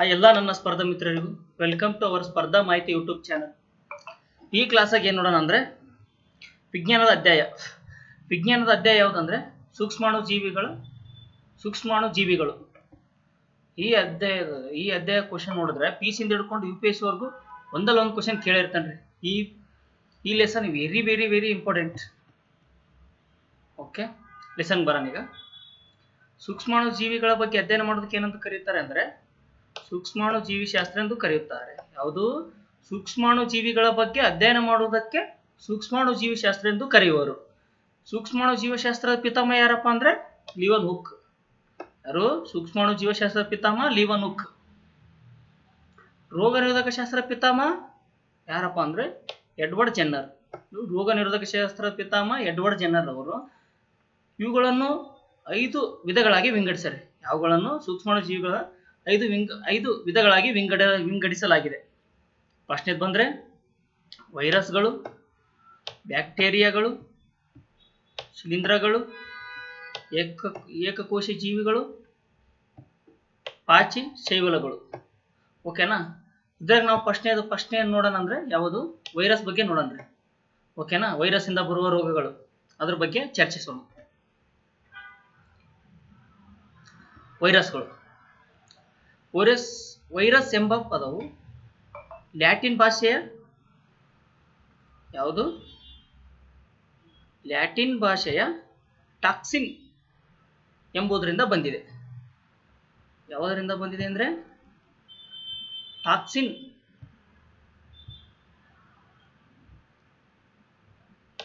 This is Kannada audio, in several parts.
ಆ ಎಲ್ಲ ನನ್ನ ಸ್ಪರ್ಧಾ ಮಿತ್ರರಿಗೂ. ವೆಲ್ಕಮ್ ಟು ಅವರ್ ಸ್ಪರ್ಧಾ ಮಾಹಿತಿ ಯೂಟ್ಯೂಬ್ ಚಾನಲ್ ಈ ಕ್ಲಾಸಾಗಿ ಏನು ನೋಡೋಣ ಅಂದರೆ, ವಿಜ್ಞಾನದ ಅಧ್ಯಾಯ. ವಿಜ್ಞಾನದ ಅಧ್ಯಾಯ ಯಾವುದಂದ್ರೆ ಸೂಕ್ಷ್ಮಾಣು ಜೀವಿಗಳ ಸೂಕ್ಷ್ಮಾಣು ಜೀವಿಗಳು ಈ ಅಧ್ಯಾಯದ, ಈ ಅಧ್ಯಾಯ ಕ್ವಶನ್ ನೋಡಿದ್ರೆ ಪಿ ಸಿಂದ ಹಿಡ್ಕೊಂಡು ಯು ಪಿ ಎಸ್ ವರ್ಗೂ ಒಂದಲ್ಲ ಒಂದು ಕ್ವಶನ್ ಕೇಳಿರ್ತಾನೆ ಈ ಈ lesson very very very important okay lesson ಬರೋಣ ಈಗ. ಸೂಕ್ಷ್ಮಾಣು ಜೀವಿಗಳ ಬಗ್ಗೆ ಅಧ್ಯಯನ ಮಾಡೋದಕ್ಕೆ ಏನಂತ ಕರೀತಾರೆ ಅಂದ್ರೆ ಸೂಕ್ಷ್ಮಾಣು ಜೀವಿ ಶಾಸ್ತ್ರ ಎಂದು ಕರೆಯುತ್ತಾರೆ. ಯಾವುದು? ಸೂಕ್ಷ್ಮಾಣು ಜೀವಿಗಳ ಬಗ್ಗೆ ಅಧ್ಯಯನ ಮಾಡುವುದಕ್ಕೆ ಸೂಕ್ಷ್ಮಾಣು ಜೀವಿಶಾಸ್ತ್ರ ಎಂದು ಕರೆಯುವರು. ಸೂಕ್ಷ್ಮಾಣು ಜೀವಶಾಸ್ತ್ರದ ಪಿತಾಮಹ ಯಾರಪ್ಪ ಅಂದ್ರೆ? ಲಿವನ್ ಹುಕ್ ಯಾರು? ಸೂಕ್ಷ್ಮಾಣು ಜೀವಶಾಸ್ತ್ರದ ಪಿತಾಮಹ ಲಿವನ್ ಹುಕ್ ರೋಗ ನಿರೋಧಕ ಶಾಸ್ತ್ರ ಪಿತಾಮಹ ಯಾರಪ್ಪ ಅಂದ್ರೆ? Edward Jenner. ರೋಗ ನಿರೋಧಕ ಶಾಸ್ತ್ರದ ಪಿತಾಮಹ ಎಡ್ವರ್ಡ್ ಜೆನ್ನರ್ ಅವರು ಇವುಗಳನ್ನು ಐದು ವಿಧಗಳಾಗಿ ವಿಂಗಡಿಸ್ಯಾರೆ ಯಾವುಗಳನ್ನು? ಸೂಕ್ಷ್ಮಾಣು ಜೀವಿಗಳ ಐದು ವಿಂಗ, ಐದು ವಿಧಗಳಾಗಿ ವಿಂಗಡ, ವಿಂಗಡಿಸಲಾಗಿದೆ. ಪ್ರಶ್ನೆದು ಬಂದ್ರೆ, ವೈರಸ್ಗಳು, ಬ್ಯಾಕ್ಟೀರಿಯಾಗಳು, ಶಿಲೀಂಧ್ರಗಳು, ಏಕ ಏಕಕೋಶ ಜೀವಿಗಳು, ಪಾಚಿ ಶೈವಲಗಳು. ಓಕೆನಾ ಇದ್ರಾಗ ನಾವು ಪ್ರಶ್ನೆದು ಪ್ರಶ್ನೆಯನ್ನು ನೋಡೋಣ ಅಂದ್ರೆ ಯಾವುದು? ವೈರಸ್ ಬಗ್ಗೆ ನೋಡೋಣ ಓಕೆನಾ ವೈರಸ್ ಇಂದ ಬರುವ ರೋಗಗಳು. ಅದ್ರ ಬಗ್ಗೆ ಚರ್ಚಿಸೋಣ. ವೈರಸ್ಗಳು. ವೈರಸ್ ವೈರಸ್ ಎಂಬ ಪದವು ಲ್ಯಾಟಿನ್ ಭಾಷೆಯ ಯಾವುದು ಲ್ಯಾಟಿನ್ ಭಾಷೆಯ ಟಾಕ್ಸಿನ್ ಎಂಬುದರಿಂದ ಬಂದಿದೆ ಯಾವುದರಿಂದ ಬಂದಿದೆ ಅಂದರೆ ಟಾಕ್ಸಿನ್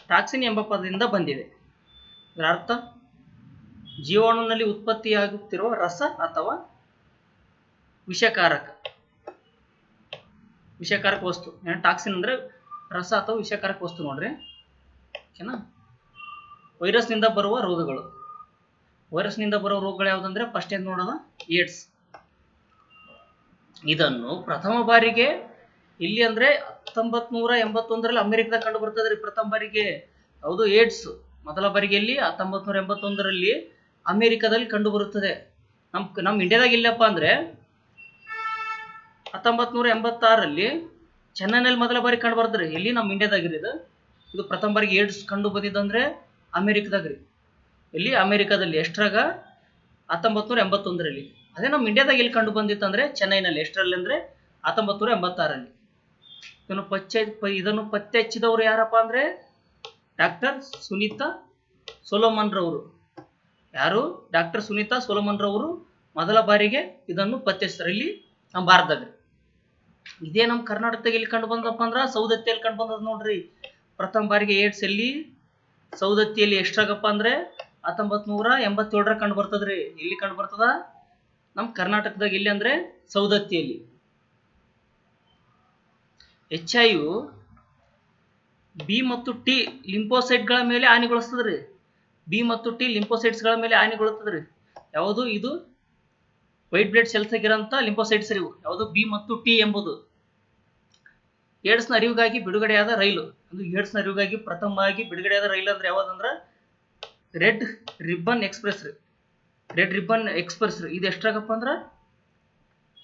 ಟಾಕ್ಸಿನ್ ಎಂಬ ಪದದಿಂದ ಬಂದಿದೆ ಇದರ ಅರ್ಥ ಜೀವಾಣುವಿನಲ್ಲಿ ಉತ್ಪತ್ತಿಯಾಗುತ್ತಿರುವ ರಸ ಅಥವಾ ವಿಷಕಾರಕ. ವಿಷಕಾರಕ ವಸ್ತು. ಏನು ಟಾಕ್ಸಿನ್ ಅಂದ್ರೆ ರಸ ಅಥವಾ ವಿಷಕಾರಕ ವಸ್ತು ನೋಡ್ರಿ. ಓಕೆನಾ? ವೈರಸ್ನಿಂದ ಬರುವ ರೋಗಗಳು. ವೈರಸ್ನಿಂದ ಬರುವ ರೋಗಗಳು ಯಾವುದಂದ್ರೆ ಫಸ್ಟ್ ಏನ್ ನೋಡೋಣ? ಏಡ್ಸ್. ಇದನ್ನು ಪ್ರಥಮ ಬಾರಿಗೆ ಇಲ್ಲಿ ಅಂದ್ರೆ ಹತ್ತೊಂಬತ್ ನೂರ ಎಂಬತ್ತೊಂದರಲ್ಲಿ ಅಮೆರಿಕದಾಗ ಕಂಡು ಬರ್ತದ್ರಿ ಪ್ರಥಮ ಬಾರಿಗೆ. ಹೌದು, ಏಡ್ಸ್. ಮೊದಲ ಬಾರಿಗೆ ಇಲ್ಲಿ ಹತ್ತೊಂಬತ್ ನೂರ ಎಂಬತ್ತೊಂದರಲ್ಲಿ ಅಮೆರಿಕದಲ್ಲಿ ಕಂಡು ಬರುತ್ತದೆ. ನಮ್ ನಮ್ ಇಂಡಿಯಾದಾಗ ಇಲ್ಲಪ್ಪ ಅಂದ್ರೆ ಹತ್ತೊಂಬತ್ ನೂರ ಎಂಬತ್ತಾರಲ್ಲಿ ಚೆನ್ನೈನಲ್ಲಿ ಮೊದಲ ಬಾರಿ ಕಂಡು ಬರ್ತಾರೆ ಎಲ್ಲಿ? ನಮ್ಮ ಇಂಡಿಯಾದಾಗಿರಿ ಇದು. ಇದು ಪ್ರಥಮ ಬಾರಿಗೆ ಏಡ್ಸ್ ಕಂಡು ಬಂದಿದ್ದಂದ್ರೆ ಅಮೇರಿಕದಾಗ್ರಿ. ಇಲ್ಲಿ ಅಮೆರಿಕದಲ್ಲಿ. ಎಷ್ಟ್ರಾಗ? ಹತ್ತೊಂಬತ್ ನೂರ ಎಂಬತ್ತೊಂದರಲ್ಲಿ. ಅದೇ ನಮ್ಮ ಇಂಡಿಯಾದಾಗ ಎಲ್ಲಿ ಕಂಡು ಬಂದಿತ್ತಂದ್ರೆ ಚೆನ್ನೈನಲ್ಲಿ. ಎಷ್ಟರಲ್ಲಿ ಅಂದ್ರೆ ಹತ್ತೊಂಬತ್ ನೂರ ಎಂಬತ್ತಾರಲ್ಲಿ. ಇದನ್ನು ಪಚ್ಚೆ, ಇದನ್ನು ಪತ್ತೆ ಹಚ್ಚಿದವರು ಯಾರಪ್ಪ ಅಂದ್ರೆ ಡಾಕ್ಟರ್ ಸುನೀತಾ ಸೊಲೋಮನ್ ರವರು ಯಾರು? ಡಾಕ್ಟರ್ ಸುನೀತಾ ಸೊಲೋಮನ್ ರವರು ಮೊದಲ ಬಾರಿಗೆ ಇದನ್ನು ಪತ್ತೆ ಇಲ್ಲಿ ನಮ್ಮ ಭಾರತದಾಗ ಇದೇ ನಮ್ಮ ಕರ್ನಾಟಕದಾಗ ಎಲ್ಲಿ ಕಂಡು ಬಂದಪ್ಪ ಅಂದ್ರ ಸೌದತ್ತಿಯಲ್ಲಿ ಕಂಡು ಬಂದದ ನೋಡ್ರಿ. ಪ್ರಥಮ ಬಾರಿಗೆ ಏಡ್ಸ್ ಎಲ್ಲಿ, ಸೌದತ್ತಿಯಲ್ಲಿ ಎಷ್ಟಾಗಪ್ಪ ಅಂದ್ರೆ ಹತ್ತೊಂಬತ್ ನೂರ ಎಂಬತ್ತೇಳರ ಕಂಡು ಬರ್ತದ್ರಿ. ಎಲ್ಲಿ ಕಂಡು ಬರ್ತದ? ನಮ್ಮ ಕರ್ನಾಟಕದಾಗ ಎಲ್ಲಿ ಅಂದ್ರೆ ಸೌದತ್ತಿಯಲ್ಲಿ. ಎಚ್ ಐ ಯು ಬಿ ಮತ್ತು ಟಿ ಲಿಂಪೋಸೈಟ್ಗಳ ಮೇಲೆ ಹಾನಿಗೊಳಿಸ್ತದ್ರಿ. ಬಿ ಮತ್ತು ಟಿ ಲಿಂಪೋಸೈಟ್ಸ್ಗಳ ಮೇಲೆ ಹಾನಿಗೊಳ್ತದ್ರಿ. ಯಾವುದು? ಇದು ವೈಟ್ ಬ್ಲಡ್ ಸೆಲ್ಸ್ ಆಗಿರೋಂಥ ಲಿಂಪೋಸೈಟ್ಸ್ ಇವು. ಯಾವುದು? ಬಿ ಮತ್ತು ಟಿ ಎಂಬುದು. ಏಡ್ಸ್ನ ಅರಿವಿಗಾಗಿ ಬಿಡುಗಡೆಯಾದ ರೈಲು. ಅದು ಏಡ್ಸ್ನ ಅರಿವಿಗಾಗಿ ಪ್ರಥಮವಾಗಿ ಬಿಡುಗಡೆಯಾದ ರೈಲು ಅಂದ್ರೆ ಯಾವ್ದಂದ್ರ? Red ribbon express red ribbon express ರೀ. ಇದು ಎಷ್ಟಾಗಪ್ಪ ಅಂದ್ರೆ?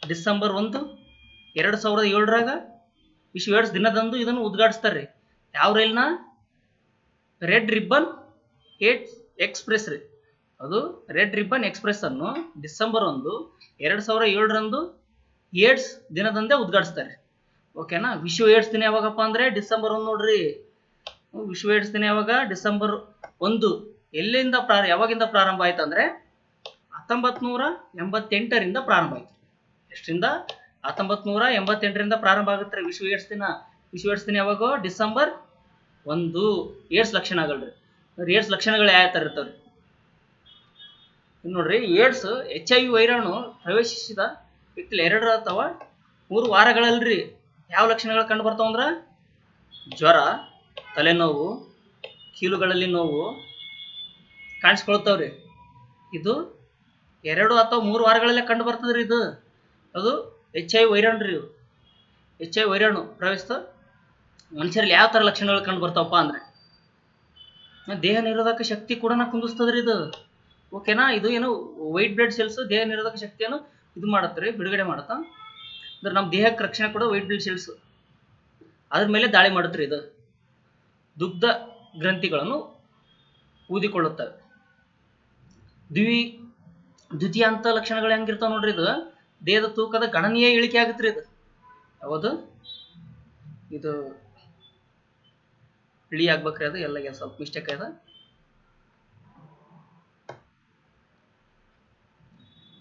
ಡಿಸೆಂಬರ್ ಒಂದು, ಎರಡು ಸಾವಿರದ ಏಳರಾಗ ವಿಶ್ವ ಏಡ್ಸ್ ದಿನದಂದು ಇದನ್ನು ಉದ್ಘಾಟಿಸ್ತಾರೆ ಯಾವ ರೈಲ್ನ ರೆಡ್ ರಿಬ್ಬನ್ ಏಟ್ ಎಕ್ಸ್ಪ್ರೆಸ್ ರೀ. ಅದು ರೆಡ್ ರಿಬ್ಬನ್ ಎಕ್ಸ್ಪ್ರೆಸ್ ಅನ್ನು ಡಿಸೆಂಬರ್ ಒಂದು, ಎರಡು ಸಾವಿರ ಏಳರಂದು ಏಡ್ಸ್ ದಿನದಂದೇ ಉದ್ಘಾಟಿಸ್ತಾರೆ. ಓಕೆನಾ ವಿಶ್ವ ಏಡ್ಸ್ ದಿನ ಯಾವಾಗಪ್ಪ ಅಂದ್ರೆ ಡಿಸೆಂಬರ್ ಒಂದು ನೋಡ್ರಿ. ವಿಶ್ವ ಏಡ್ಸ್ ದಿನ ಯಾವಾಗ? ಡಿಸೆಂಬರ್ ಒಂದು. ಎಲ್ಲಿಂದ ಪ್ರಾರ, ಯಾವಾಗಿಂದ ಪ್ರಾರಂಭ ಆಯ್ತು ಅಂದ್ರೆ ಹತ್ತೊಂಬತ್ ನೂರ ಎಂಬತ್ತೆಂಟರಿಂದ ಪ್ರಾರಂಭ ಆಯ್ತು. ಎಷ್ಟರಿಂದ? ಹತ್ತೊಂಬತ್ ನೂರ ಎಂಬತ್ತೆಂಟರಿಂದ ಪ್ರಾರಂಭ ಆಗುತ್ತೆ ವಿಶ್ವ ಏಡ್ಸ್ ದಿನ. ವಿಶ್ವ ಏಡ್ಸ್ ದಿನ ಯಾವಾಗ? ಡಿಸೆಂಬರ್ ಒಂದು. ಏಡ್ಸ್ ಲಕ್ಷಣಗಳ್ರಿ ಏಡ್ಸ್ ಲಕ್ಷಣಗಳು ಯಾವ ಥರ ಇರ್ತವ್ರಿ? ನೋಡ್ರಿ, ಏಡ್ಸ್ ಎಚ್ ಐ ವಿ ವೈರಾಣು ಪ್ರವೇಶಿಸಿದ ವ್ಯಕ್ತಿ ಎರಡು ಅಥವಾ ಮೂರು ವಾರಗಳಲ್ರಿ. ಯಾವ ಲಕ್ಷಣಗಳು ಕಂಡು ಬರ್ತಾವ ಅಂದ್ರೆ? ಜ್ವರ, ತಲೆನೋವು, ಕೀಲುಗಳಲ್ಲಿ ನೋವು ಕಾಣಿಸ್ಕೊಳ್ತಾವ್ರಿ. ಇದು ಎರಡು ಅಥವಾ ಮೂರು ವಾರಗಳಲ್ಲೇ ಕಂಡು ಬರ್ತದ್ರಿ ಇದು. ಅದು ಎಚ್ ಐ ವೈರಾಣು ರೀ ಎಚ್ ಐ ವೈರಾಣು ಪ್ರವೇಶಿಸ್ತ ಮನುಷ್ಯರಲ್ಲಿ ಯಾವ ಥರ ಲಕ್ಷಣಗಳು ಕಂಡು ಬರ್ತಾವಪ್ಪ ಅಂದ್ರೆ? ದೇಹ ನಿರೋಧಕ ಶಕ್ತಿ ಕೂಡ ಕುಂದಿಸ್ತದ್ರಿ ಇದು. ಓಕೆನಾ ಇದು ಏನು ವೈಟ್ ಬ್ಲಡ್ ಸೆಲ್ಸ್ ದೇಹ ನಿರೋಧಕ ಶಕ್ತಿಯನ್ನು ಇದು ಮಾಡತ್ರಿ ಬಿಡುಗಡೆ ಮಾಡುತ್ತಾ? ಅಂದ್ರೆ ನಮ್ಮ ದೇಹಕ್ಕೆ ರಕ್ಷಣೆ ಕೊಡೋ ವೈಟ್ ಬ್ಲಡ್ ಸೆಲ್ಸ್ ಅದ್ರ ಮೇಲೆ ದಾಳಿ ಮಾಡುತ್ರಿ ಇದು. ದುಗ್ಧ ಗ್ರಂಥಿಗಳನ್ನು ಊದಿಕೊಳ್ಳುತ್ತವೆ ದ್ವಿ, ದ್ವಿತೀಯಾಂತ ಲಕ್ಷಣಗಳು ಹೆಂಗಿರ್ತಾವ ನೋಡ್ರಿ ಇದು. ದೇಹದ ತೂಕದ ಗಣನೀಯ ಇಳಿಕೆ ಆಗುತ್ತೆ ಇದು. ಯಾವುದು? ಇದು ಇಳಿ ಆಗ್ಬೇಕ್ರಿ ಅದು, ಎಲ್ಲ ಸ್ವಲ್ಪ ಮಿಸ್ಟೇಕ್ ಆಯ್ದ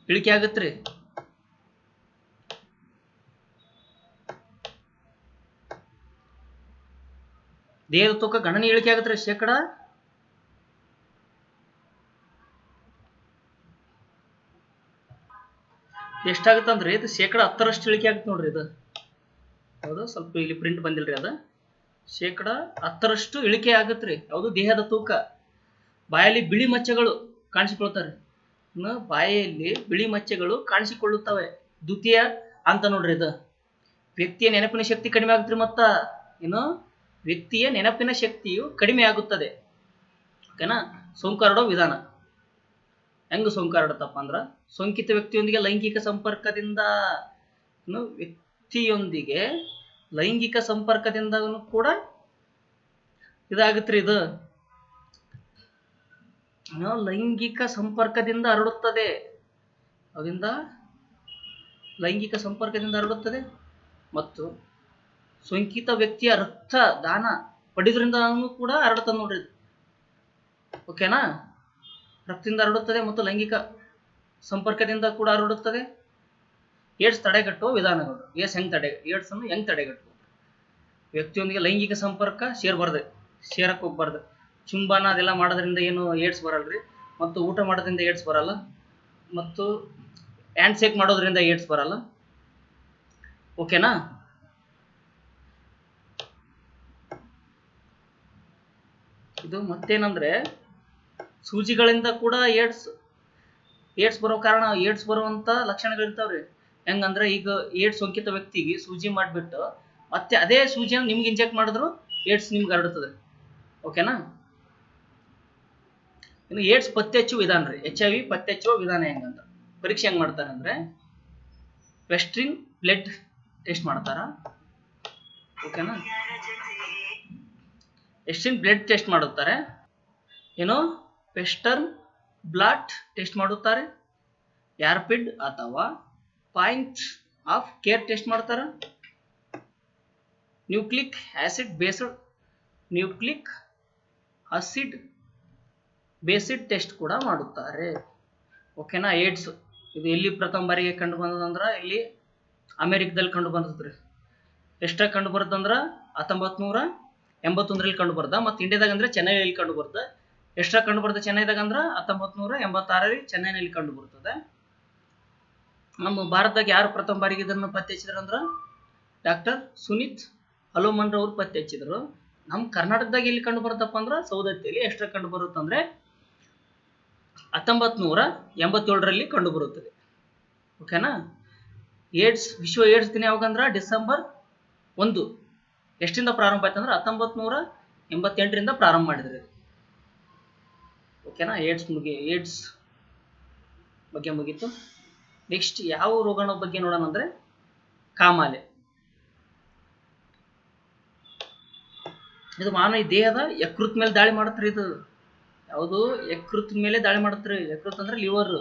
ಇಳಿಕೆ ಆಗತ್ರಿ. ದೇಹದ ತೂಕ ಗಣನೆ ಇಳಿಕೆ ಆಗತ್ರಿ ಶೇಕಡ. ಎಷ್ಟಾಗತ್ತಂದ್ರಿ? ಇದು ಶೇಕಡ ಹತ್ತರಷ್ಟು ಇಳಿಕೆ ಆಗುತ್ತೆ ನೋಡ್ರಿ ಇದು. ಹೌದು, ಸ್ವಲ್ಪ ಇಲ್ಲಿ ಪ್ರಿಂಟ್ ಬಂದಿಲ್ರಿ ಅದ. ಶೇಕಡ ಹತ್ತರಷ್ಟು ಇಳಿಕೆ ಆಗತ್ರಿ. ಹೌದು ದೇಹದ ತೂಕ? ಬಾಯಲ್ಲಿ ಬಿಳಿ ಮಚ್ಚೆಗಳು ಕಾಣಿಸಿಕೊಳ್ತಾರೆ ಇನ್ನು ಬಾಯಲ್ಲಿ ಬಿಳಿ ಮಚ್ಚೆಗಳು ಕಾಣಿಸಿಕೊಳ್ಳುತ್ತವೆ. ದ್ವಿತೀಯ ಅಂತ ನೋಡ್ರಿ ಇದು. ವ್ಯಕ್ತಿಯ ನೆನಪಿನ ಶಕ್ತಿ ಕಡಿಮೆ ಆಗುತ್ತೆ ಮತ್ತ ಏನು? ವ್ಯಕ್ತಿಯ ನೆನಪಿನ ಶಕ್ತಿಯು ಕಡಿಮೆ ಆಗುತ್ತದೆ. ಓಕೆನಾ ಸೋಂಕು ವಿಧಾನ. ಹೆಂಗ ಸೋಂಕು ಹರಡುತ್ತಪ್ಪ ಅಂದ್ರ, ಸೋಂಕಿತ ವ್ಯಕ್ತಿಯೊಂದಿಗೆ ಲೈಂಗಿಕ ಸಂಪರ್ಕದಿಂದ ವ್ಯಕ್ತಿಯೊಂದಿಗೆ ಲೈಂಗಿಕ ಸಂಪರ್ಕದಿಂದ ಕೂಡ ಇದಾಗುತ್ತೆ ಇದು. ಲೈಂಗಿಕ ಸಂಪರ್ಕದಿಂದ ಹರಡುತ್ತದೆ. ಅದರಿಂದ ಲೈಂಗಿಕ ಸಂಪರ್ಕದಿಂದ ಹರಡುತ್ತದೆ. ಮತ್ತು ಸೋಂಕಿತ ವ್ಯಕ್ತಿಯ ರಕ್ತ ದಾನ ಪಡೆದ್ರಿಂದ ಕೂಡ ಹರಡುತ್ತದೆ ನೋಡ್ರಿ ಓಕೆನಾ ರಕ್ತದಿಂದ ಹರಡುತ್ತದೆ ಮತ್ತು ಲೈಂಗಿಕ ಸಂಪರ್ಕದಿಂದ ಕೂಡ ಹರಡುತ್ತದೆ. ಏಡ್ಸ್ ತಡೆಗಟ್ಟುವ ವಿಧಾನಗಳು. ಏಡ್ಸ್ ಹೆಂಗ್ ತಡೆ, ಏಡ್ಸ್ ಅನ್ನು ಹೆಂಗ್ ತಡೆಗಟ್ಟುವ ವ್ಯಕ್ತಿಯೊಂದಿಗೆ ಲೈಂಗಿಕ ಸಂಪರ್ಕ ಸೇರ್ಬಾರ್ದು ಸೇರಕ್ಕೆ ಹೋಗ್ಬಾರ್ದು. ಚುಂಬನ ಅದೆಲ್ಲ ಮಾಡೋದ್ರಿಂದ ಏನು ಏಡ್ಸ್ ಬರಲ್ರಿ? ಮತ್ತು ಊಟ ಮಾಡೋದ್ರಿಂದ ಏಡ್ಸ್ ಬರಲ್ಲ? ಮತ್ತು ಹ್ಯಾಂಡ್ ಶೇಕ್ ಮಾಡೋದ್ರಿಂದ ಏಡ್ಸ್ ಬರಲ್ಲ? ಓಕೆನಾ ಇದು ಮತ್ತೇನಂದ್ರೆ ಸೂಜಿಗಳಿಂದ ಕೂಡ ಏಡ್ಸ್ ಏಡ್ಸ್ ಬರೋ ಕಾರಣ ಏಡ್ಸ್ ಬರುವಂತ ಲಕ್ಷಣಗಳಿರ್ತಾವ್ರಿ ಹೆಂಗಂದ್ರೆ ಈಗ ಏಡ್ಸ್ ಸೋಂಕಿತ ವ್ಯಕ್ತಿಗೆ ಸೂಜಿ ಮಾಡಿಬಿಟ್ಟು ಮತ್ತೆ ಅದೇ ಸೂಜಿಯನ್ನು ನಿಮ್ಗೆ ಇಂಜೆಕ್ಟ್ ಮಾಡಿದ್ರು ಏಡ್ಸ್ ನಿಮ್ಗೆ ಹರಡುತ್ತದೆ ಓಕೆನಾ ಇನ್ನು ಏಡ್ಸ್ ಪತ್ತೆ ಹಚ್ಚುವ ವಿಧಾನ ರೀ. ಎಚ್ ಐ ವಿ ಪತ್ತೆ ಹಚ್ಚುವ ವಿಧಾನ ಹೆಂಗಂತ. ಪರೀಕ್ಷೆ ಹೆಂಗ್ ಮಾಡ್ತಾರೆ ಅಂದ್ರೆ ವೆಸ್ಟ್ರಿನ್ ಬ್ಲಡ್ ಟೆಸ್ಟ್ ಮಾಡ್ತಾರ ಓಕೆನಾ ಎಸ್ಟಿನ್ ಬ್ಲಡ್ ಟೆಸ್ಟ್ ಮಾಡುತ್ತಾರೆ. ಏನು ಪೆಸ್ಟರ್ನ್ ಬ್ಲಾಟ್ ಟೆಸ್ಟ್ ಮಾಡುತ್ತಾರೆ. ಯಾರ್ಪಿಡ್ ಅಥವಾ ಪಾಯಿಂಟ್ ಆಫ್ ಕೇರ್ ಟೆಸ್ಟ್ ಮಾಡ್ತಾರೆ. Nucleic acid based nucleic acid based test ಕೂಡ ಮಾಡುತ್ತಾರೆ. ಓಕೆನಾ ಏಡ್ಸ್. ಇದು ಎಲ್ಲಿ ಪ್ರಥಮ ಬಾರಿಗೆ ಕಂಡು ಬಂದದಂದ್ರೆ ಇಲ್ಲಿ ಅಮೆರಿಕದಲ್ಲಿ ಕಂಡು ಬಂದದ್ರಿ ಎಷ್ಟ ಕಂಡು ಬರುತ್ತಂದ್ರ ಹತ್ತೊಂಬತ್ ನೂರ ಎಂಬತ್ತೊಂದರಲ್ಲಿ ಕಂಡು ಬರ್ದ, ಮತ್ತು ಇಂಡಿಯಾದಾಗ ಅಂದ್ರೆ ಚೆನ್ನೈನಲ್ಲಿ ಕಂಡು ಬರ್ದ. ಎಷ್ಟ ಕಂಡು ಬರ್ತದೆ ಚೆನ್ನೈದಾಗ ಅಂದ್ರ ಹತ್ತೊಂಬತ್ ನೂರ ಎಂಬತ್ತಾರರಲ್ಲಿ ಚೆನ್ನೈನಲ್ಲಿ ಕಂಡು ಬರ್ತದೆ. ನಮ್ಮ ಭಾರತದಾಗ ಯಾರು ಪ್ರಥಮ ಬಾರಿಗೆ ಇದನ್ನು ಪತ್ತೆ ಹಚ್ಚಿದ್ರಂದ್ರ ಡಾಕ್ಟರ್ ಸುನೀತ್ ಹಲೋಮನ್ ರವ್ರು ಪತ್ತೆ ಹಚ್ಚಿದ್ರು. ನಮ್ಮ ಕರ್ನಾಟಕದಾಗ ಎಲ್ಲಿ ಕಂಡು ಬರುತ್ತಪ್ಪ ಅಂದ್ರೆ ಸೌದತ್ತಿಯಲ್ಲಿ ಎಷ್ಟ ಕಂಡು ಬರುತ್ತಂದ್ರೆ ಹತ್ತೊಂಬತ್ ನೂರ ಎಂಬತ್ತೇಳರಲ್ಲಿ ಕಂಡುಬರುತ್ತದೆ. ಓಕೆನಾ ಏಡ್ಸ್, ವಿಶ್ವ ಏಡ್ಸ್ ದಿನ ಯಾವಾಗಂದ್ರೆ ಡಿಸೆಂಬರ್ ಒಂದು. ಎಷ್ಟಿಂದ ಪ್ರಾರಂಭ ಆಯ್ತು ಅಂದ್ರೆ ಹತ್ತೊಂಬತ್ ನೂರ ಎಂಬತ್ತೆಂಟರಿಂದ ಪ್ರಾರಂಭ ಮಾಡಿದ್ರೆ. ಓಕೆನಾ ಏಡ್ಸ್ ಮುಗಿ, ಏಡ್ಸ್ ಬಗ್ಗೆ ಮುಗೀತು. ನೆಕ್ಸ್ಟ್ ಯಾವ ರೋಗಣ ಬಗ್ಗೆ ನೋಡೋಣ ಅಂದ್ರೆ? ಕಾಮಾಲೆ. ಇದು ಮಾನವ ದೇಹದ ಯಕೃತ್ ಮೇಲೆ ದಾಳಿ ಮಾಡುತ್ತೆ ಇದು. ಯಾವುದು? ಯಕೃತ್ ಮೇಲೆ ದಾಳಿ ಮಾಡುತ್ತೆ ಯಕೃತ್ ಅಂದ್ರೆ ಲಿವರ್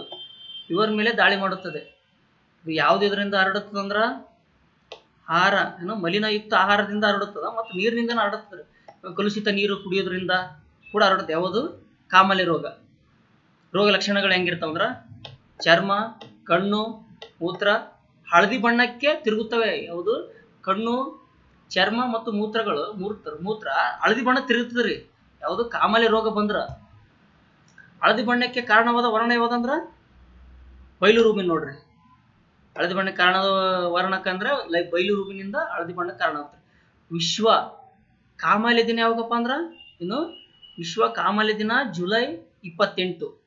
ಲಿವರ್ ಮೇಲೆ ದಾಳಿ ಮಾಡುತ್ತದೆ. ಇದು ಯಾವ್ದು ಇದರಿಂದ ಹರಡುತ್ತದಂದ್ರ ಆಹಾರ. ಏನು? ಮಲಿನಯುಕ್ತ ಆಹಾರದಿಂದ ಹರಡುತ್ತದ ಮತ್ತು ನೀರಿನಿಂದ ಹರಡುತ್ತದೆ. ಕಲುಷಿತ ನೀರು ಕುಡಿಯೋದ್ರಿಂದ ಕೂಡ ಹರಡುತ್ತೆ ಯಾವುದು? ಕಾಮಾಲೆ ರೋಗ. ರೋಗ ಲಕ್ಷಣಗಳು ಹೆಂಗಿರ್ತಾವಂದ್ರ ಚರ್ಮ, ಕಣ್ಣು, ಮೂತ್ರ ಹಳದಿ ಬಣ್ಣಕ್ಕೆ ತಿರುಗುತ್ತವೆ. ಯಾವುದು? ಕಣ್ಣು, ಚರ್ಮ ಮತ್ತು ಮೂತ್ರಗಳು ಮೂತ್ರ ಮೂತ್ರ ಹಳದಿ ಬಣ್ಣ ತಿರುಗುತ್ತದ್ರಿ ಯಾವುದು? ಕಾಮಾಲೆ ರೋಗ ಬಂದ್ರ. ಹಳದಿ ಬಣ್ಣಕ್ಕೆ ಕಾರಣವಾದ ವರ್ಣ ಯಾವ್ದಂದ್ರ ಬೈಲು ರೂಬಿನ್ ನೋಡ್ರಿ. ಹಳದಿ ಬಣ್ಣಕ್ಕೆ ಕಾರಣದ ವರ್ಣಕ್ಕಂದ್ರೆ ಲೈಕ್ ಬೈಲು ರೂಬಿನಿಂದ ಹಳದಿ ಬಣ್ಣಕ್ಕೆ ಕಾರಣ ಆಗ್ತದೆ ವಿಶ್ವ ಕಾಮಾಲೆ ದಿನ ಯಾವಾಗಪ್ಪ ಅಂದ್ರ? ಇನ್ನು ವಿಶ್ವ ಕಾಮಾಲೆ ದಿನ ಜುಲೈ ಇಪ್ಪತ್ತೆಂಟು.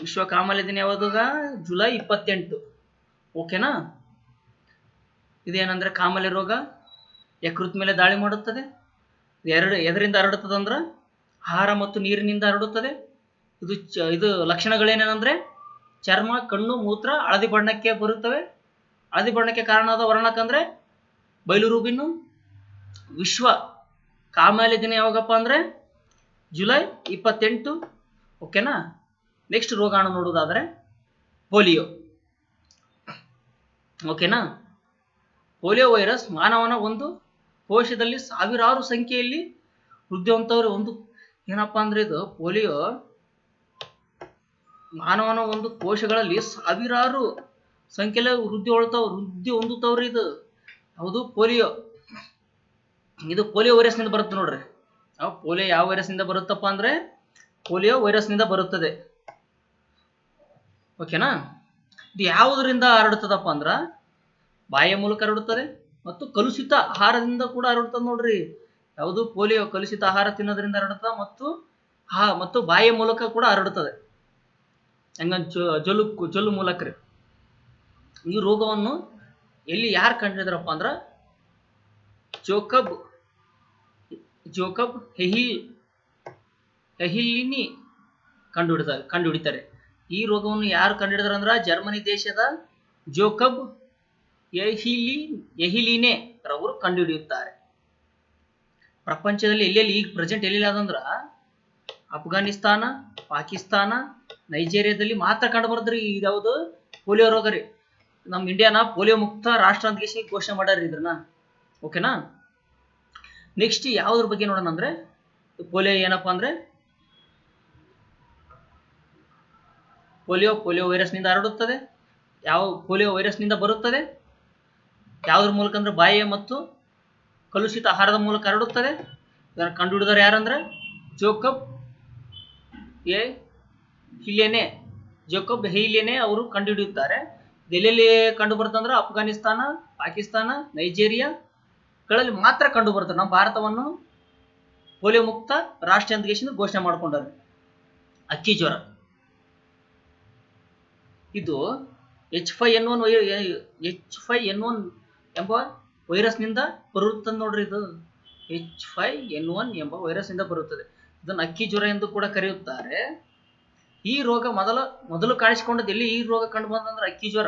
ವಿಶ್ವ ಕಾಮಾಲೆ ದಿನ ಯಾವಾಗ ಜುಲೈ ಇಪ್ಪತ್ತೆಂಟು. ಓಕೆನಾ? ಇದೇನಂದ್ರೆ ಕಾಮಾಲೆ ರೋಗ? ಯಕೃತ್ ಮೇಲೆ ದಾಳಿ ಮಾಡುತ್ತದೆ. ಎರಡು ಎದರಿಂದ ಹರಡುತ್ತದೆ ಆಹಾರ ಮತ್ತು ನೀರಿನಿಂದ ಹರಡುತ್ತದೆ. ಇದು ಇದು ಲಕ್ಷಣಗಳೇನೇನಂದ್ರೆ ಚರ್ಮ, ಕಣ್ಣು, ಮೂತ್ರ, ಹಳದಿ ಬಣ್ಣಕ್ಕೆ ಬರುತ್ತವೆ. ಹಳದಿ ಬಣ್ಣಕ್ಕೆ ಕಾರಣವಾದ ವರ್ಣಕಂದ್ರೆ ಬಯಲುರುಬಿನ್ನು ವಿಶ್ವ ಕಾಮಾಲಿ ದಿನ ಯಾವಾಗಪ್ಪ ಅಂದ್ರೆ? ಜುಲೈ ಇಪ್ಪತ್ತೆಂಟು. ಓಕೆನಾ ನೆಕ್ಸ್ಟ್ ರೋಗಾಣು ನೋಡುವುದಾದ್ರೆ ಪೋಲಿಯೋ. ಓಕೆನಾ ಪೋಲಿಯೋ ವೈರಸ್ ಮಾನವನ ಒಂದು ಕೋಶದಲ್ಲಿ ಸಾವಿರಾರು ಸಂಖ್ಯೆಯಲ್ಲಿ ವೃದ್ಧಿವಂತವರು ಒಂದು ಏನಪ್ಪಾ ಅಂದ್ರೆ ಇದು? ಪೋಲಿಯೋ ಮಾನವನ ಒಂದು ಕೋಶಗಳಲ್ಲಿ ಸಾವಿರಾರು ಸಂಖ್ಯೆಯಲ್ಲಿ ವೃದ್ಧಿ ಹೊಳ್ತಾವ್, ವೃದ್ಧಿ ಹೊಂದುತ್ತವ್ರಿ ಇದು. ಹೌದು, ಪೋಲಿಯೋ. ಇದು ಪೋಲಿಯೋ ವೈರಸ್ನಿಂದ ಬರುತ್ತೆ ನೋಡ್ರಿ. ನಾವು ಪೋಲಿಯೋ ಯಾವ ವೈರಸ್ನಿಂದ ಬರುತ್ತಪ್ಪ ಅಂದ್ರೆ ಪೋಲಿಯೋ ವೈರಸ್ನಿಂದ ಬರುತ್ತದೆ. ಓಕೆನಾ? ಇದು ಯಾವುದರಿಂದ ಹರಡುತ್ತದಪ್ಪ ಅಂದ್ರ ಬಾಯಿಯ ಮೂಲಕ ಹರಡುತ್ತದೆ ಮತ್ತು ಕಲುಷಿತ ಆಹಾರದಿಂದ ಕೂಡ ಹರಡುತ್ತದೆ ನೋಡ್ರಿ. ಯಾವುದು ಪೋಲಿಯೋ ಕಲುಷಿತ ಆಹಾರ ತಿನ್ನೋದ್ರಿಂದ ಹರಡುತ್ತದೆ ಮತ್ತು, ಹಾ, ಮತ್ತು ಬಾಯಿಯ ಮೂಲಕ ಕೂಡ ಹರಡುತ್ತದೆ ಹೆಂಗ ಜೊಲು ಜೊಲ್ಲು ಮೂಲಕ ರೀ. ಈ ರೋಗವನ್ನು ಎಲ್ಲಿ ಯಾರು ಕಂಡಿದ್ರಪ್ಪ ಅಂದ್ರ ಜೋಕಬ್ ಜೋಕಬ್ ಹೆಹಿ, ಹೆಹಿಲಿನಿ ಕಂಡುಹಿಡಿದ, ಕಂಡುಹಿಡಿತಾರೆ. ಈ ರೋಗವನ್ನು ಯಾರು ಕಂಡುಹಿಡಿದಾರೆ ಅಂದ್ರ ಜರ್ಮನಿ ದೇಶದ ಜೋಕಬ್ ಎಹಿಲಿ ಎಹಿಲಿನೇ ರವರು ಕಂಡುಹಿಡಿಯುತ್ತಾರೆ. ಪ್ರಪಂಚದಲ್ಲಿ ಎಲ್ಲೆಲ್ಲಿ ಈಗ ಪ್ರೆಸೆಂಟ್ ಎಲ್ಲೆಲ್ಲಿ ಅದಂದ್ರ ಅಫ್ಘಾನಿಸ್ತಾನ, ಪಾಕಿಸ್ತಾನ ನೈಜೀರಿಯಾದಲ್ಲಿ ಮಾತ್ರ ಕಂಡು ಬರೋದ್ರಿ ಇದ್ಯಾವುದು ಪೋಲಿಯೋ ರೋಗ ರೀ. ನಮ್ಮ ಇಂಡಿಯಾನ ಪೋಲಿಯೋ ಮುಕ್ತ ರಾಷ್ಟ್ರ ಅಂತ ಘೋಷಣೆ ಮಾಡ್ಯಾರ ಇದ್ರನ್ನ. ಓಕೆನಾ ನೆಕ್ಸ್ಟ್ ಯಾವ್ದ್ರ ಬಗ್ಗೆ ನೋಡೋಣ ಅಂದ್ರೆ, ಪೋಲಿಯೋ ಏನಪ್ಪಾ ಅಂದ್ರೆ, ಪೋಲಿಯೋ ಪೋಲಿಯೋ ವೈರಸ್ನಿಂದ ಹರಡುತ್ತದೆ, ಯಾವ ಪೋಲಿಯೋ ವೈರಸ್ನಿಂದ ಬರುತ್ತದೆ, ಯಾವುದ್ರ ಮೂಲಕ ಅಂದ್ರೆ ಬಾಯಿಯ ಮತ್ತು ಕಲುಷಿತ ಆಹಾರದ ಮೂಲಕ ಹರಡುತ್ತದೆ, ಇದನ್ನು ಕಂಡುಹಿಡಿದವರು ಯಾರಂದ್ರೆ ಜೋಕಬ್ ಎ ಹಿಲೇನೆ ಜೋಕಬ್ ಹೈಲೇನೆ ಅವರು ಕಂಡುಹಿಡಿಯುತ್ತಾರೆ. ಎಲ್ಲೆಲ್ಲಿ ಕಂಡು ಬರ್ತಂದ್ರೆ ಅಫ್ಘಾನಿಸ್ತಾನ, ಪಾಕಿಸ್ತಾನ ನೈಜೀರಿಯಾಗಳಲ್ಲಿ ಮಾತ್ರ ಕಂಡು ನಮ್ಮ ಭಾರತವನ್ನು ಪೋಲಿಯೋ ಮುಕ್ತ ರಾಷ್ಟ್ರ ಅಂತ ಘೋಷಣೆ ಮಾಡ್ಕೊಂಡಾರೆ ಅಕ್ಕಿ ಜ್ವರ. ಇದು H five N one H five N one ಎಂಬ ವೈರಸ್ನಿಂದ ಬರುತ್ತದೆ ನೋಡ್ರಿ ಇದು. ಎಚ್ ಫೈ ಎನ್ ಒನ್ ಎಂಬ ವೈರಸ್ನಿಂದ ಬರುತ್ತದೆ. ಇದನ್ನು ಅಕ್ಕಿ ಜ್ವರ ಎಂದು ಕೂಡ ಕರೆಯುತ್ತಾರೆ. ಈ ರೋಗ ಮೊದಲ, ಮೊದಲು ಕಾಣಿಸಿಕೊಂಡದ್ದು ಎಲ್ಲಿ ಈ ರೋಗ ಕಂಡು ಬಂದಂದ್ರೆ ಅಕ್ಕಿ ಜ್ವರ?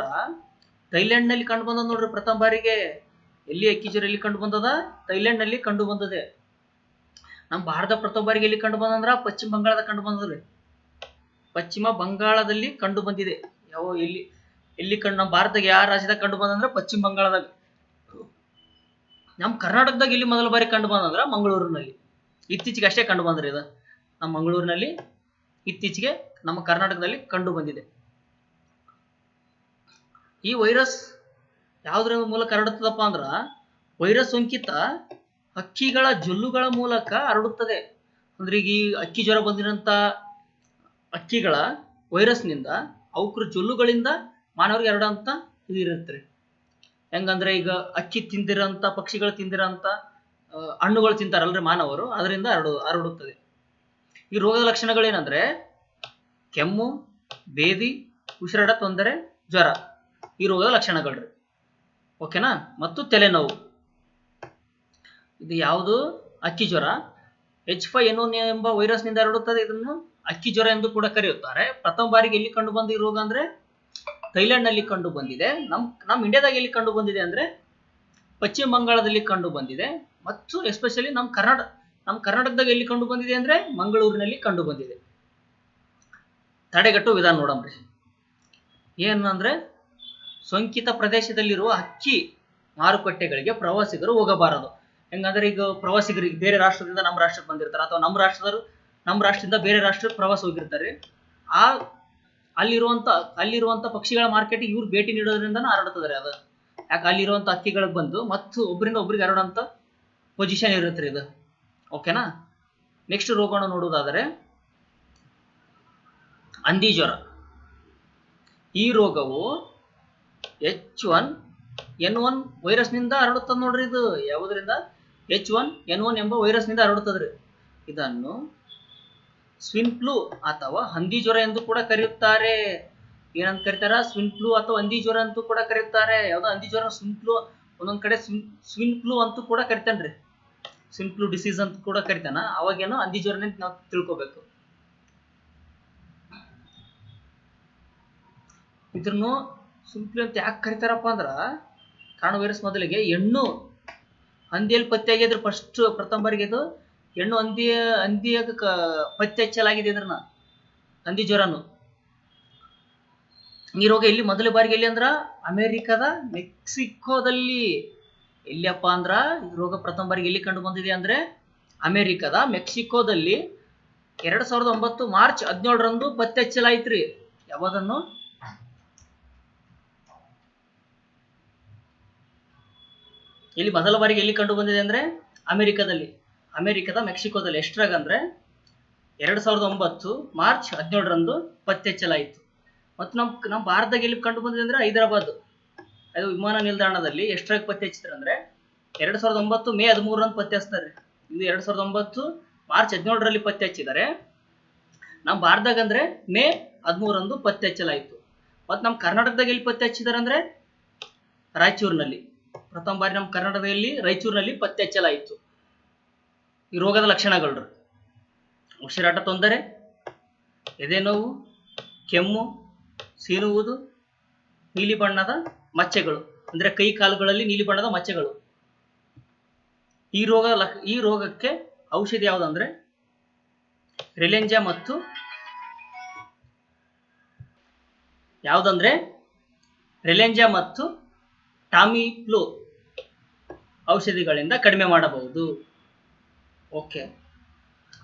ಥೈಲ್ಯಾಂಡ್ನಲ್ಲಿ ಕಂಡು ಬಂದದ ನೋಡ್ರಿ ಪ್ರಥಮ ಬಾರಿಗೆ. ಎಲ್ಲಿ ಅಕ್ಕಿ ಜ್ವರ ಎಲ್ಲಿ ಕಂಡು ಬಂದದ? ಥೈಲ್ಯಾಂಡ್ನಲ್ಲಿ ಕಂಡು ಬಂದದೆ ನಮ್ಮ ಭಾರತ ಪ್ರಥಮ ಬಾರಿಗೆ ಎಲ್ಲಿ ಕಂಡು ಬಂದಂದ್ರ? ಪಶ್ಚಿಮ ಬಂಗಾಳದ ಕಂಡು ಬಂದದ್ರಿ. ಪಶ್ಚಿಮ ಬಂಗಾಳದಲ್ಲಿ ಕಂಡು ಬಂದಿದೆ. ಯಾವ, ಎಲ್ಲಿ ಎಲ್ಲಿ ಕಂಡು, ನಮ್ಮ ಭಾರತದಾಗ ಯಾವ ರಾಜ್ಯದಾಗ ಕಂಡು ಬಂದಂದ್ರ? ಪಶ್ಚಿಮ ಬಂಗಾಳದಾಗ. ನಮ್ಮ ಕರ್ನಾಟಕದಾಗ ಇಲ್ಲಿ ಮೊದಲ ಬಾರಿ ಕಂಡು ಬಂದಂದ್ರ? ಮಂಗಳೂರಿನಲ್ಲಿ. ಇತ್ತೀಚೆಗೆ ಅಷ್ಟೇ ಕಂಡು ಬಂದ್ರಿ ಇದು. ನಮ್ಮ ಮಂಗಳೂರಿನಲ್ಲಿ. ಇತ್ತೀಚೆಗೆ ನಮ್ಮ ಕರ್ನಾಟಕದಲ್ಲಿ ಕಂಡು ಬಂದಿದೆ. ಈ ವೈರಸ್ ಯಾವುದರ ಮೂಲಕ ಹರಡುತ್ತದಪ್ಪ ಅಂದ್ರ ವೈರಸ್ ಸೋಂಕಿತ ಹಕ್ಕಿಗಳ ಜೊಲ್ಲುಗಳ ಮೂಲಕ ಹರಡುತ್ತದೆ. ಅಂದ್ರೆ ಈಗ ಈ ಅಕ್ಕಿ ಜ್ವರ ಬಂದಿರಂತ ಅಕ್ಕಿಗಳ ವೈರಸ್ನಿಂದ ಅವಕ್ರ ಜೊಲ್ಲುಗಳಿಂದ ಮಾನವರಿಗೆ ಹರಡಂತ ಇದು ಇರುತ್ತೆ. ಹೆಂಗಂದ್ರೆ ಈಗ ಅಕ್ಕಿ ತಿಂದಿರೋಂಥ ಪಕ್ಷಿಗಳು ತಿಂದಿರೋಂಥ ಹಣ್ಣುಗಳು ತಿಂತಾರಲ್ರಿ ಮಾನವರು, ಅದರಿಂದ ಹರಡು, ಹರಡುತ್ತದೆ. ಈ ರೋಗದ ಲಕ್ಷಣಗಳೇನಂದ್ರೆ ಕೆಮ್ಮು, ಬೇದಿ, ಉಸಿರಾಟ, ತೊಂದರೆ, ಜ್ವರ. ಈ ರೋಗದ ಲಕ್ಷಣಗಳ್ರಿ. ಓಕೆನಾ? ಮತ್ತು ತಲೆನೋವು. ಇದು ಯಾವುದು? ಅಕ್ಕಿ ಜ್ವರ. ಎಚ್ ಫೈ ಎನ್ ಒನ್ ಎಂಬ ವೈರಸ್ನಿಂದ ಹರಡುತ್ತದೆ. ಇದನ್ನು ಅಕ್ಕಿ ಜ್ವರ ಎಂದು ಕೂಡ ಕರೆಯುತ್ತಾರೆ. ಪ್ರಥಮ ಬಾರಿಗೆ ಎಲ್ಲಿ ಕಂಡು ಬಂದ ಈ ರೋಗ ಅಂದ್ರೆ? ಥೈಲ್ಯಾಂಡ್ನಲ್ಲಿ ಕಂಡು ಬಂದಿದೆ. ನಮ್ ನಮ್ ಇಂಡಿಯಾದಾಗ ಎಲ್ಲಿ ಕಂಡು ಬಂದಿದೆ ಅಂದ್ರೆ? ಪಶ್ಚಿಮ ಬಂಗಾಳದಲ್ಲಿ ಕಂಡು ಬಂದಿದೆ. ಮತ್ತು ಎಸ್ಪೆಷಲಿ ನಮ್ಮ ಕರ್ನಾಟಕ ನಮ್ಮ ಕರ್ನಾಟಕದಾಗ ಎಲ್ಲಿ ಕಂಡು ಬಂದಿದೆ ಅಂದ್ರೆ ಮಂಗಳೂರಿನಲ್ಲಿ ಕಂಡು ಬಂದಿದೆ. ತಡೆಗಟ್ಟುವ ವಿಧಾನ ನೋಡಮ್ರಿ ಏನಂದ್ರೆ ಸೋಂಕಿತ ಪ್ರದೇಶದಲ್ಲಿರುವ ಅಕ್ಕಿ ಮಾರುಕಟ್ಟೆಗಳಿಗೆ ಪ್ರವಾಸಿಗರು ಹೋಗಬಾರದು. ಹೆಂಗಂದ್ರೆ ಈಗ ಪ್ರವಾಸಿಗರಿಗೆ ಬೇರೆ ರಾಷ್ಟ್ರದಿಂದ ನಮ್ಮ ರಾಷ್ಟ್ರಕ್ಕೆ ಬಂದಿರ್ತಾರೆ ಅಥವಾ ನಮ್ಮ ರಾಷ್ಟ್ರದವರು ನಮ್ಮ ರಾಷ್ಟ್ರದಿಂದ ಬೇರೆ ರಾಷ್ಟ್ರಕ್ಕೆ ಪ್ರವಾಸ ಹೋಗಿರ್ತಾರೆ. ಆ ಅಲ್ಲಿರುವಂತ ಅಲ್ಲಿರುವಂತ ಪಕ್ಷಿಗಳ ಮಾರ್ಕೆಟ್ ಇವ್ರು ಭೇಟಿ ನೀಡೋದ್ರಿಂದ ಹರಡುತ್ತದೆ ಅದು. ಯಾಕೆ ಅಲ್ಲಿರುವಂತ ಅಕ್ಕಿಗಳಿಗೆ ಬಂದು ಮತ್ತು ಒಬ್ಬರಿಂದ ಒಬ್ರಿಗೆ ಹರಡೋಂಥ ಪೊಸಿಷನ್ ಇರುತ್ತೆ ಇದು. ಓಕೆನಾ ನೆಕ್ಸ್ಟ್ ರೋಗವನ್ನು ನೋಡುವುದಾದರೆ ಹಂದಿ ಜ್ವರ. ಈ ರೋಗವು ಎಚ್ ಒನ್ ಎನ್ ಒನ್ ವೈರಸ್ನಿಂದ ಹರಡುತ್ತದೆ ನೋಡ್ರಿ ಇದು. ಯಾವುದರಿಂದ? ಎಚ್ ಒನ್ ಎನ್ ಒನ್ ಎಂಬ ವೈರಸ್ನಿಂದ ಹರಡುತ್ತದ್ರಿ. ಇದನ್ನು ಸ್ವಿನ್ ಫ್ಲೂ ಅಥವಾ ಹಂದಿ ಜ್ವರ ಎಂದು ಕೂಡ ಕರೆಯುತ್ತಾರೆ. ಏನಂತ ಕರೀತಾರ? ಸ್ವಿನ್ ಫ್ಲೂ ಅಥವಾ ಹಂದಿ ಜ್ವರ ಅಂತೂ ಕೂಡ ಕರೆಯುತ್ತಾರೆ. ಯಾವುದೋ ಹಂದಿ ಜ್ವರ ಸ್ವಿನ್ ಫ್ಲೂ ಒಂದೊಂದ್ ಕಡೆ ಸ್ವಿನ್ ಫ್ಲೂ ಅಂತೂ ಕೂಡ ಕರಿತಾನ್ರಿ. ಫ್ಲೂ ಡಿಸೀಸ್ ಅಂತ ಕೂಡ ಕರಿತಾನ. ಅವಾಗೇನೋ ಹಂದಿ ಅಂತ ನಾವು ತಿಳ್ಕೊಬೇಕು. ಇದನ್ನು ಸಿಂಪ್ಲಿ ಅಂತ ಯಾಕೆ ಕರಿತಾರಪ್ಪ ಅಂದ್ರ ಕಾರಣ ವೈರಸ್ ಮೊದಲಿಗೆ ಹೆಣ್ಣು ಹಂದಿಯಲ್ಲಿ ಪತ್ತೆ ಆಗಿದ್ರು ಫಸ್ಟ್ ಪ್ರಥಮ ಬಾರಿಗೆ ಇದು ಹೆಣ್ಣು ಹಂದಿಯ ಹಂದಿಯ ಪತ್ತೆ ಹಚ್ಚಲಾಗಿದೆ ಇದ್ರನ್ನ ಹಂದಿ ಜ್ವರನು. ಈ ರೋಗ ಇಲ್ಲಿ ಮೊದಲ ಬಾರಿಗೆ ಎಲ್ಲಿ ಅಂದ್ರ, ಅಮೆರಿಕದ ಮೆಕ್ಸಿಕೋದಲ್ಲಿ ಎಲ್ಲಿಯಪ್ಪ ಅಂದ್ರ, ರೋಗ ಪ್ರಥಮ ಬಾರಿಗೆ ಎಲ್ಲಿ ಕಂಡು ಬಂದಿದೆ ಅಂದ್ರೆ ಅಮೆರಿಕದ ಮೆಕ್ಸಿಕೋದಲ್ಲಿ. ಎರಡ್ ಸಾವಿರದ ಒಂಬತ್ತು ಮಾರ್ಚ್ ಹದಿನೇಳರಂದು ಪತ್ತೆ ಹಚ್ಚಲಾಯ್ತ್ರಿ ಯಾವ್ದನ್ನು? ಇಲ್ಲಿ ಮೊದಲ ಬಾರಿಗೆ ಎಲ್ಲಿ ಕಂಡು ಬಂದಿದೆ ಅಂದ್ರೆ ಅಮೆರಿಕದಲ್ಲಿ. ಅಮೆರಿಕದ ಮೆಕ್ಸಿಕೋದಲ್ಲಿ ಎಷ್ಟ್ರಾಗ ಅಂದ್ರೆ ಎರಡ್ ಸಾವಿರದ ಒಂಬತ್ತು ಮಾರ್ಚ್ ಹದಿನೇಳರಂದು ಪತ್ತೆ ಹಚ್ಚಲಾಯಿತು ಮತ್ತು ನಮ್ ನಮ್ಮ ಭಾರತದಾಗ ಎಲ್ಲಿ ಕಂಡು ಬಂದಿದೆ ಅಂದ್ರೆ ಹೈದರಾಬಾದ್. ಅದು ವಿಮಾನ ನಿಲ್ದಾಣದಲ್ಲಿ ಎಷ್ಟ್ರಾಗಿ ಪತ್ತೆ ಹಚ್ಚಿದ್ರು ಅಂದ್ರೆ ಎರಡ್ ಸಾವಿರದ ಒಂಬತ್ತು ಮೇ ಹದಿಮೂರರಂದು ಪತ್ತೆ ಹಚ್ತಾರೆ ಇದು ಎರಡ್ ಸಾವಿರದ ಒಂಬತ್ತು ಮಾರ್ಚ್ ಹದಿನೇಳರಲ್ಲಿ ಪತ್ತೆ ಹಚ್ಚಿದ್ದಾರೆ ನಮ್ಮ ಭಾರತದಾಗ ಅಂದ್ರೆ ಮೇ ಹದಿಮೂರಂದು ಪತ್ತೆ ಹಚ್ಚಲಾಯಿತು ಮತ್ತು ನಮ್ಮ ಕರ್ನಾಟಕದಾಗ ಎಲ್ಲಿ ಪತ್ತೆ ಹಚ್ಚಿದ್ದಾರೆ ಅಂದ್ರೆ ರಾಯಚೂರಿನಲ್ಲಿ. ಪ್ರಥಮ ಬಾರಿ ನಮ್ಮ ಕರ್ನಾಟಕದಲ್ಲಿ ರಾಯಚೂರಿನಲ್ಲಿ ಪತ್ತೆ ಹಚ್ಚಲಾಯಿತು ಈ ರೋಗದ ಲಕ್ಷಣಗಳು ಉಸಿರಾಟ ತೊಂದರೆ, ಎದೆ ನೋವು, ಕೆಮ್ಮು, ಸೀನುವುದು, ನೀಲಿ ಬಣ್ಣದ ಮಚ್ಚೆಗಳು. ಅಂದ್ರೆ ಕೈ ಕಾಲುಗಳಲ್ಲಿ ನೀಲಿ ಬಣ್ಣದ ಮಚ್ಚೆಗಳು. ಈ ರೋಗ ಈ ರೋಗಕ್ಕೆ ಔಷಧಿ ಯಾವುದಂದ್ರೆ ರಿಲೆಂಜಾ ಮತ್ತು ಯಾವುದಂದ್ರೆ ರಿಲೆಂಜಾ ಮತ್ತು ಟಾಮಿಫ್ಲೂ ಔಷಧಿಗಳಿಂದ ಕಡಿಮೆ ಮಾಡಬಹುದು. ಓಕೆ.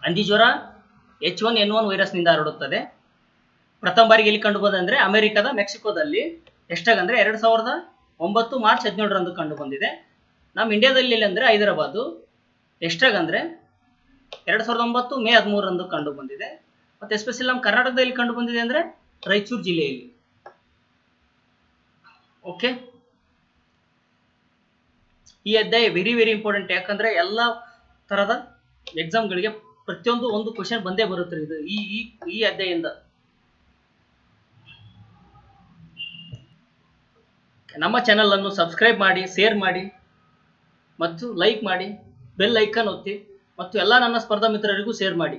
ಹಂದಿ ಜ್ವರ ಎಚ್ ಒನ್ ಎನ್ ಒನ್ ವೈರಸ್ನಿಂದ ಹರಡುತ್ತದೆ. ಪ್ರಥಮ ಬಾರಿಗೆ ಎಲ್ಲಿ ಕಂಡು ಬಂದಂದ್ರೆ ಅಮೆರಿಕದ ಮೆಕ್ಸಿಕೋದಲ್ಲಿ ಎಷ್ಟಾಗಂದ್ರೆ ಎರಡು ಸಾವಿರದ ಒಂಬತ್ತು ಮಾರ್ಚ್ ಹದಿನೇಳರಂದು ಕಂಡು ಬಂದಿದೆ. ನಮ್ಮ ಇಂಡಿಯಾದಲ್ಲಿ ಅಂದರೆ ಹೈದರಾಬಾದು. ಎಷ್ಟಾಗಂದ್ರೆ ಎರಡ್ ಸಾವಿರದ ಒಂಬತ್ತು ಮೇ ಹದಿಮೂರರಂದು ಕಂಡು ಬಂದಿದೆ. ಮತ್ತೆ ಎಸ್ಪೆಷಲಿ ನಮ್ಮ ಕರ್ನಾಟಕದಲ್ಲಿ ಕಂಡು ಬಂದಿದೆ ಅಂದ್ರೆ ರಾಯಚೂರು ಜಿಲ್ಲೆಯಲ್ಲಿ. ಓಕೆ ಈ ಅಧ್ಯಾಯ ವೆರಿ ವೆರಿ ಇಂಪಾರ್ಟೆಂಟ್ ಯಾಕಂದ್ರೆ ಎಲ್ಲ ತರದ ಎಕ್ಸಾಮ್ಗಳಿಗೆ ಪ್ರತಿಯೊಂದು ಒಂದು ಕ್ವಶನ್ ಬಂದೇ ಬರುತ್ತೆ ಇದು. ಈ ಈ ಅಧ್ಯಾಯದಿಂದ. ನಮ್ಮ ಚಾನೆಲ್ ಅನ್ನು ಸಬ್ಸ್ಕ್ರೈಬ್ ಮಾಡಿ ಶೇರ್ ಮಾಡಿ, ಮತ್ತು ಲೈಕ್ ಮಾಡಿ ಬೆಲ್ ಐಕಾನ್ ಒತ್ತಿ, ಮತ್ತು ಎಲ್ಲ ನನ್ನ ಸ್ಪರ್ಧಾ ಮಿತ್ರರಿಗೂ ಶೇರ್ ಮಾಡಿ.